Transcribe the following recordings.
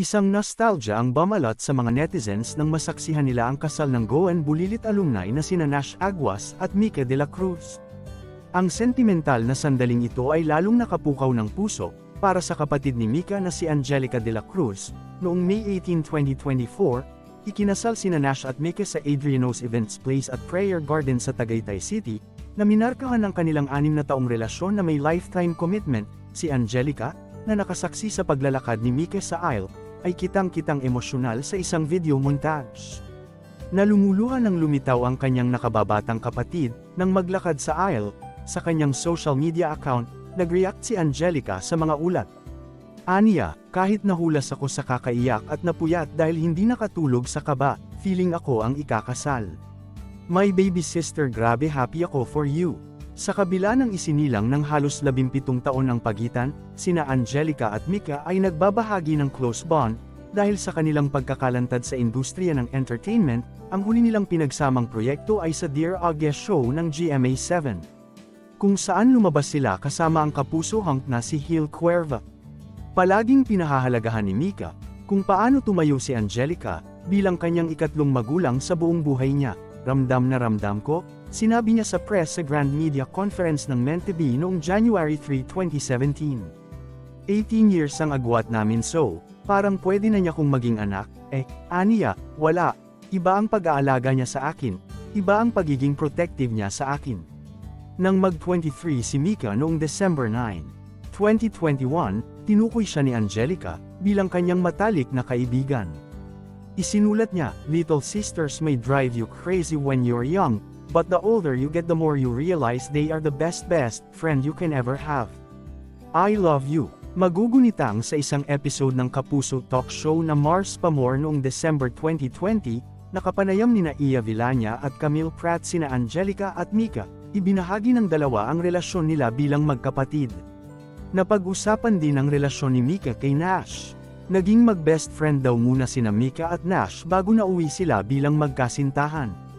Isang nostalgia ang bumalot sa mga netizens nang masaksihan nila ang kasal ng Goan Bulilit alumni na sina Nash Aguas at Mika de la Cruz. Ang sentimental na sandaling ito ay lalong nakapukaw ng puso, para sa kapatid ni Mika na si Angelica de la Cruz, noong May 18, 2024, ikinasal sina Nash at Mika sa Adrianos Events Place at Prayer Garden sa Tagaytay City, na minarkahan ng kanilang anim na taong relasyon na may lifetime commitment, si Angelica, na nakasaksi sa paglalakad ni Mika sa aisle, ay kitang-kitang emosyonal sa isang video montage. Nalumuluhan ng lumitaw ang kanyang nakababatang kapatid, nang maglakad sa aisle, sa kanyang social media account, nag-react si Angelica sa mga ulat. Aniya, kahit nahulas ako sa kakaiyak at napuyat dahil hindi nakatulog sa kaba, feeling ako ang ikakasal. My baby sister grabe happy ako for you. Sa kabila ng isinilang ng halos 17 taon ang pagitan, sina Angelica at Mika ay nagbabahagi ng close bond, dahil sa kanilang pagkakalantad sa industriya ng entertainment, ang huli nilang pinagsamang proyekto ay sa Dear August Show ng GMA7. Kung saan lumabas sila kasama ang kapuso hunk na si Hil Cuerva. Palaging pinahahalagahan ni Mika, kung paano tumayo si Angelica, bilang kanyang ikatlong magulang sa buong buhay niya, ramdam na ramdam ko, sinabi niya sa press sa Grand Media Conference ng Mentebee noong January 3, 2017. 18 years ang agwat namin so, parang pwede na niya kong maging anak, eh, aniya, wala, iba ang pag-aalaga niya sa akin, iba ang pagiging protective niya sa akin. Nang mag-23 si Mika noong December 9, 2021, tinukoy siya ni Angelica, bilang kanyang matalik na kaibigan. Isinulat niya, Little sisters may drive you crazy when you're young, but the older you get the more you realize they are the best best friend you can ever have. I love you. Magugunitang sa isang episode ng Kapuso Talk Show na Mars Pamor noong December 2020, nakapanayam ni na Iya Villania at Camille Pratt sina Angelica at Mika, ibinahagi ng dalawa ang relasyon nila bilang magkapatid. Napag-usapan din ang relasyon ni Mika kay Nash. Naging mag-best friend daw muna sina Mika at Nash bago na uwi sila bilang magkasintahan.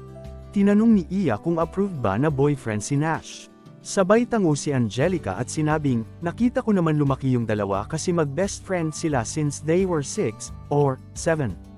Tinanong ni Iya kung approved ba na boyfriend si Nash. Sabay tango si Angelica at sinabing, nakita ko naman lumaki yung dalawa kasi mag-best friend sila since they were 6 or 7.